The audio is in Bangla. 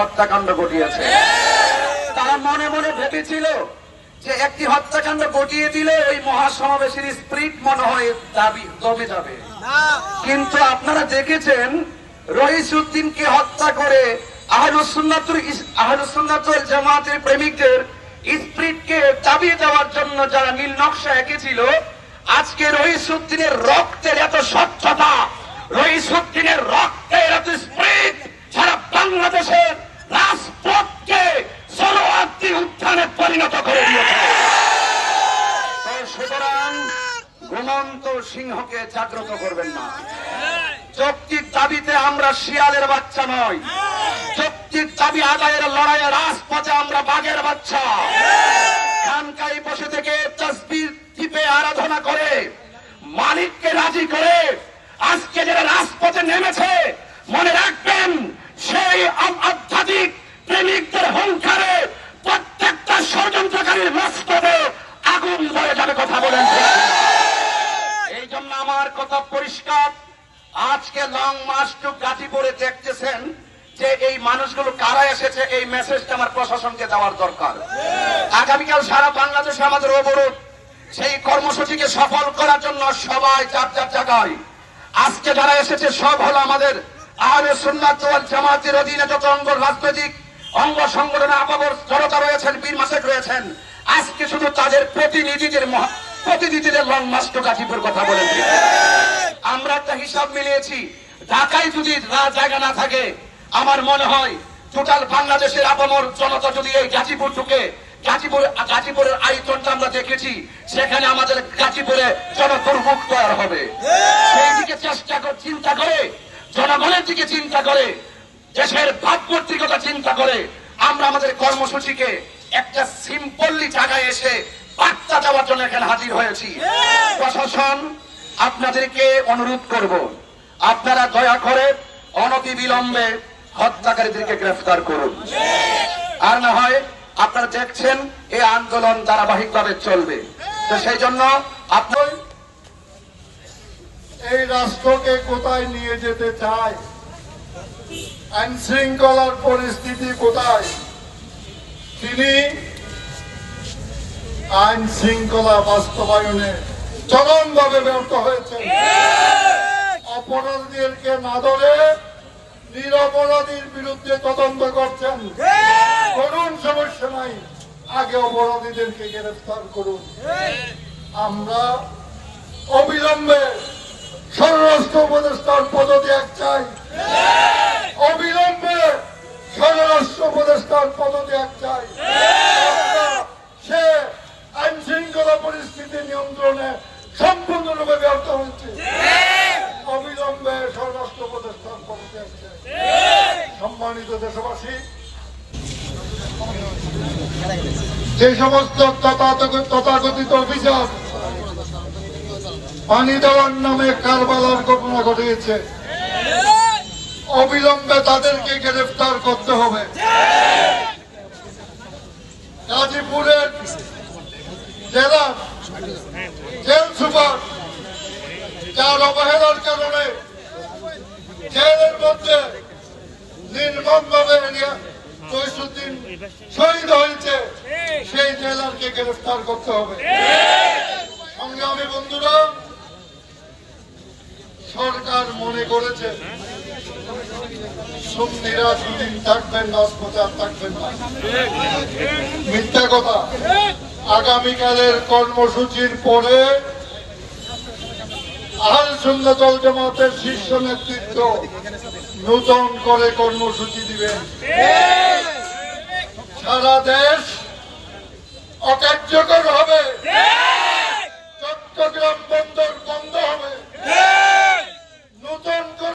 হত্যাকাণ্ড ঘটিয়েছে। তারা মনে মনে ভেবেছিল যে একটি হত্যাকাণ্ড ঘটিয়ে দিলে ওই মহাসমাবেশের স্প্রিট মনে হয় দাবি দমে যাবে। কিন্তু আপনারা দেখেছেন রহিসুদ্দিনকে হত্যা করে আহলুসুন্নাতুল ইস- জামাতের প্রেমিকদের স্প্রিটকে চাবিয়ে দেওয়ার জন্য যারা নীল নকশা এঁকেছিল, আজকে রহিসুদ্দিনের রক্তের এত স্বচ্ছতা রহিসুদ্দিনের রক্তের এত স্প্রিট সারা বাংলাদেশের রাজপথকে সরোয়ার্দী উত্থানে পরিণত করে দিয়েছে তো সুতরাং ঘুমন্ত সিংহকে জাগ্রত করবেন না। যৌক্তিক দাবিতে আমরা শিয়ালের বাচ্চা নয় যৌক্তিক দাবি আদায়ের লড়াইয়ে রাজপথে আমরা বাঘের বাচ্চা। খানকাই বসে থেকে তসবির টিপে আরাধনা করে, মালিককে রাজি করে আজকে যারা রাজপথে নেমেছে, মনে রাখবেন সেই আম- আধ্যাত্মিক প্রেমিকদের হুঙ্কারে প্রত্যেকটা ষড়যন্ত্রকারীর মস্তবে আগুন ধরে যাবে কথা বলেন ঠিক কিনা? এই জন্য আমার কথা পরিষ্কার। আজকে লং মার্চ টু গাজীপুরে দেখতেছেন যে এই মানুষগুলো কারা এসেছে, এই মেসেজটা আমার প্রশাসনকে দেওয়ার দরকার। আগামীকাল সারা বাংলাদেশে আমাদের অবরোধ, সেই কর্মসূচিকে সফল করার জন্য সবাই যার যার জায়গায়। আজকে যারা এসেছে, সব হলো আমাদের আহলে সুন্নাত ওয়াল জামাতের অধীনে যত অঙ্গ রাজনৈতিক অঙ্গ সংগঠনে আপাবর জনতা রয়েছেন, বীর মাসেক রয়েছেন, আজকে শুধু তাদের প্রতিনিধিদের মহা- প্রতিনিধিদের লং মাস্ট গাজীপুর কথা বলেন আমরা একটা হিসাব মিলিয়েছি, ঢাকায় যদি জায়গা না থাকে, আমার মনে হয় টোটাল বাংলাদেশের আপামর জনতা যদি এই গাজীপুর ঢুকে, গাজীপুর, গাজীপুরের আয়তনটা আমরা দেখেছি, সেখানে আমাদের গাজীপুরে জনদুর্ভোগ তৈরি হবে। সেই দিকে চেষ্টা করে, চিন্তা করে, জনগণের দিকে চিন্তা করে, দেশের ভাবমূর্তিকতা চিন্তা করে, আমরা আমাদের কর্মসূচিকে একটা সিম্পললি জায়গায় এসে দেওয়ার জন্য এখানে হাজির হয়েছি। প্রশাসন আপনাদেরকে অনুরোধ করব আপনারা দয়া করে অনতি বিলম্বে হত্যাকারীদেরকে গ্রেফতার করুন। আর না হয় আপনারা দেখছেন এই আন্দোলন ধারাবাহিকভাবে চলবে। তো সেই জন্য আপনার এই রাষ্ট্রকে কোথায় নিয়ে যেতে চায়? আইন শৃঙ্খলার পরিস্থিতি কোথায়? তিনি আইন শৃঙ্খলা বাস্তবায়নে চরমভাবে ব্যর্থ হয়েছেন অপরাধীদেরকে না ধরে নিরপরাধীর বিরুদ্ধে তদন্ত করছেন। করুন, সমস্যা নাই। আগে অপরাধীদেরকে গ্রেফতার করুন। আমরা অবিলম্বে স্বরাষ্ট্র উপদেষ্টার পদত্যাগ চাই। অবিলম্বে স্বরাষ্ট্র উপদেষ্টার পদত্যাগ চাই আমরা সে আইন শৃঙ্খলা পরিস্থিতি নিয়ন্ত্রণে সম্পূর্ণরূপে ব্যর্থ হয়েছে। অবিলম্বে স্বরাষ্ট্র পদত্যাগ চাই সম্মানিত দেশবাসী, যে সমস্ত তথাকথিত অভিযোগ পানি দেওয়ার নামে কারবালার ঘটনা ঘটিয়েছে, অবিলম্বে তাদেরকে গ্রেফতার করতে হবে। গাজীপুরের জেলা জেল সুপার, যার অবহেলার কারণে জেলের মধ্যে নির্মমভাবে জয়সুদ্দিন শহীদ হয়েছে, সেই জেলারকে গ্রেফতার করতে হবে। সংগ্রামী বন্ধুরা, সরকার মনে করেছে, সুন্নিরা দুদিন থাকবেন রাজপথে আর থাকবেন না। মিথ্যা কথা। আগামীকালের কর্মসূচির পরে সুন্নতল জামাতের শীর্ষ নেতৃত্ব নূতন করে কর্মসূচি দিবেন। সারা দেশ অকার্যকর